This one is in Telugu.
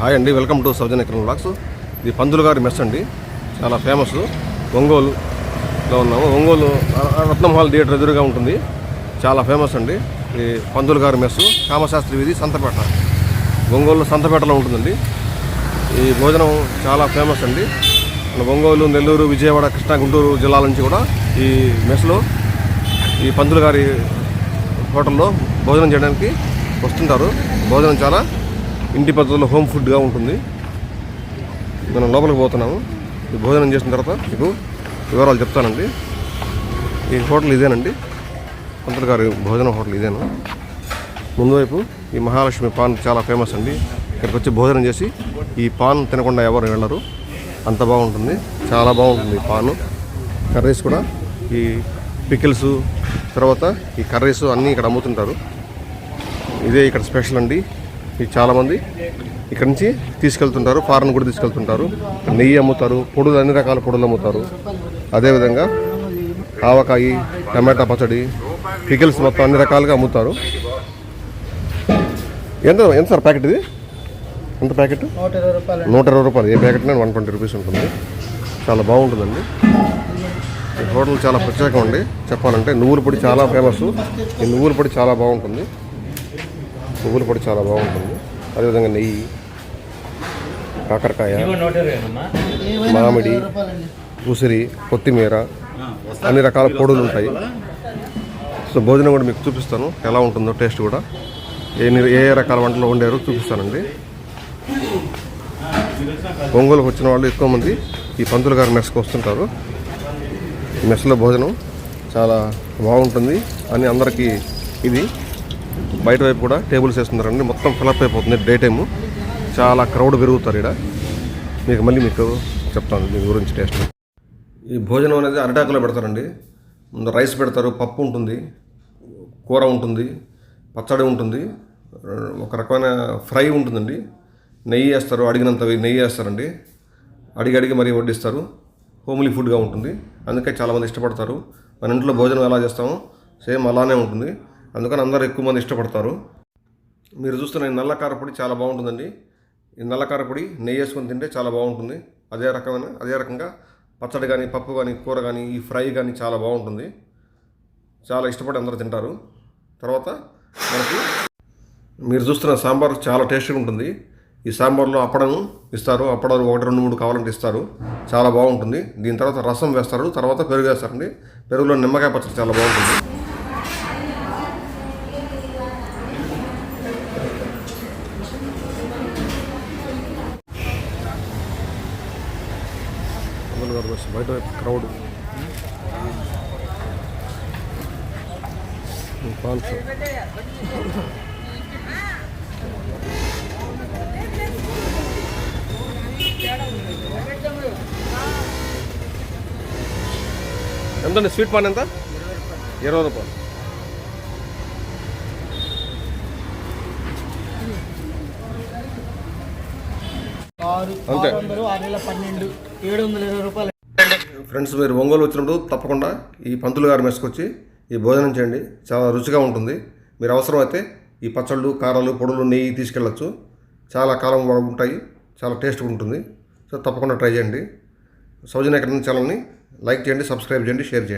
హాయ్ అండి వెల్కమ్ టు సౌజన్ ఎకరం బ్లాగ్స్ ఇది పందులు గారి మెస్ అండి. చాలా ఫేమస్ ఒంగోలులో ఉన్నాము. ఒంగోలు ర- రత్నం హాల్ థియేటర్ ఎదురుగా ఉంటుంది. చాలా ఫేమస్ అండి. ఈ పందులు గారి మెస్ కామశాస్త్రి వీధి సంతపేట. ఒంగోలు సంతపేటలో ఉంటుందండి. ఈ భోజనం చాలా ఫేమస్ అండి. మన ఒంగోలు నెల్లూరు విజయవాడ కృష్ణా గుంటూరు జిల్లాల నుంచి కూడా ఈ మెస్లో ఈ పందులు గారి హోటల్లో భోజనం చేయడానికి వస్తుంటారు. భోజనం చాలా ఇంటి పద్ధతిలో హోమ్ ఫుడ్గా ఉంటుంది. మనం లోపలికి పోతున్నాము. ఈ భోజనం చేసిన తర్వాత మీకు వివరాలు చెప్తానండి. ఈ హోటల్ ఇదేనండి. పంతులు గారి భోజనం హోటల్ ఇదేను. ముందు వైపు ఈ మహాలక్ష్మి పాన్ చాలా ఫేమస్ అండి. ఇక్కడికి వచ్చి భోజనం చేసి ఈ పాన్ తినకుండా ఎవరు వెళ్ళరు. అంత బాగుంటుంది. చాలా బాగుంటుంది ఈ పాను. కర్రీస్ కూడా ఈ పికిల్స్ తర్వాత ఈ కర్రీస్ అన్నీ ఇక్కడ అమ్ముతుంటారు. ఇదే ఇక్కడ స్పెషల్ అండి. చాలామంది ఇక్కడ నుంచి తీసుకెళ్తుంటారు ఫారెన్ కూడా తీసుకెళ్తుంటారు. నెయ్యి అమ్ముతారు పొడులు అన్ని రకాల పొడులు అమ్ముతారు. అదేవిధంగా ఆవకాయి టమాటా పచ్చడి పికిల్స్ మొత్తం అన్ని రకాలుగా అమ్ముతారు. ఎంత ఎంత సార్ ప్యాకెట్ ఇది? ఎంత ప్యాకెట్? నూట ఇరవై రూపాయలు. ఏ ప్యాకెట్ వన్ ట్వంటీ రూపీస్ ఉంటుంది. చాలా బాగుంటుందండి. ఈ హోటల్ చాలా ప్రత్యేకం అండి. చెప్పాలంటే నువ్వుల పొడి చాలా ఫేమస్. ఈ నువ్వుల పొడి చాలా బాగుంటుంది. నువ్వుల పొడి చాలా బాగుంటుంది. అదేవిధంగా నెయ్యి కాకరకాయ మామిడి ఉసిరి కొత్తిమీర అన్ని రకాల పొడులు ఉంటాయి. సో భోజనం కూడా మీకు చూపిస్తాను. ఎలా ఉంటుందో టేస్ట్ కూడా. ఏ ఏ రకాల వంటలు వండారో చూపిస్తానండి. ఒంగోలుకు వచ్చిన వాళ్ళు ఎక్కువ మంది ఈ పంతులు గారి మెస్కి వస్తుంటారు. మెస్లో భోజనం చాలా బాగుంటుంది. అని అందరికీ ఇది. బయట వైపు కూడా టేబుల్స్ వేస్తున్నారండి. మొత్తం ఫిలప్ అయిపోతుంది డే టైము. చాలా క్రౌడ్ పెరుగుతారు ఇక్కడ మీకు మళ్ళీ మీకు చెప్తాను దీని గురించి టేస్ట్ ఈ భోజనం అనేది అరిటాకులో పెడతారండి. ముందు రైస్ పెడతారు పప్పు ఉంటుంది కూర ఉంటుంది పచ్చడి ఉంటుంది ఒక రకమైన ఫ్రై ఉంటుందండి. నెయ్యి వేస్తారు అడిగినంత నెయ్యి వేస్తారండి. అడిగి అడిగి మరీ వడ్డిస్తారు. హోమ్లీ ఫుడ్గా ఉంటుంది. అందుకే చాలామంది ఇష్టపడతారు. మన ఇంట్లో భోజనం ఎలా చేస్తామో సేమ్ అలానే ఉంటుంది. అందుకని అందరూ ఎక్కువ మంది ఇష్టపడతారు. మీరు చూస్తున్న ఈ నల్ల కారపొడి చాలా బాగుంటుందండి. ఈ నల్ల కారపొడి నెయ్యి వేసుకొని తింటే చాలా బాగుంటుంది. అదే రకమైన అదే రకంగా పచ్చడి కానీ పప్పు కానీ కూర కానీ ఈ ఫ్రై కానీ చాలా బాగుంటుంది. చాలా ఇష్టపడి అందరూ తింటారు. తర్వాత మనకి మీరు చూస్తున్న సాంబార్ చాలా టేస్టీగా ఉంటుంది. ఈ సాంబార్లో అప్పడం ఇస్తారు. అప్పడాలు ఒకటి రెండు మూడు కావాలంటే ఇస్తారు. చాలా బాగుంటుంది. దీని తర్వాత రసం వేస్తారు. తర్వాత పెరుగు వేస్తారండి. పెరుగులో నిమ్మకాయ పచ్చడి చాలా బాగుంటుంది. గారు బస్ బయట క్రౌడ్ షాప్ ఎంతండి? స్వీట్ పాన్ ఎంత? ఇరవై రూపాయలు. అంతే. ఏడు వందల ఇరవై రూపాయలు. ఫ్రెండ్స్ మీరు ఒంగోలు వచ్చినప్పుడు తప్పకుండా ఈ పంతులు గారి మెస్కి వచ్చి ఈ భోజనం చేయండి. చాలా రుచిగా ఉంటుంది. మీరు అవసరమైతే ఈ పచ్చళ్ళు కారాలు పొడులు నెయ్యి తీసుకెళ్ళచ్చు. చాలా కాలం ఉంటాయి. చాలా టేస్ట్గా ఉంటుంది. సో తప్పకుండా ట్రై చేయండి. సౌజన్య ఛానల్ని లైక్ చేయండి సబ్స్క్రైబ్ చేయండి షేర్ చేయండి.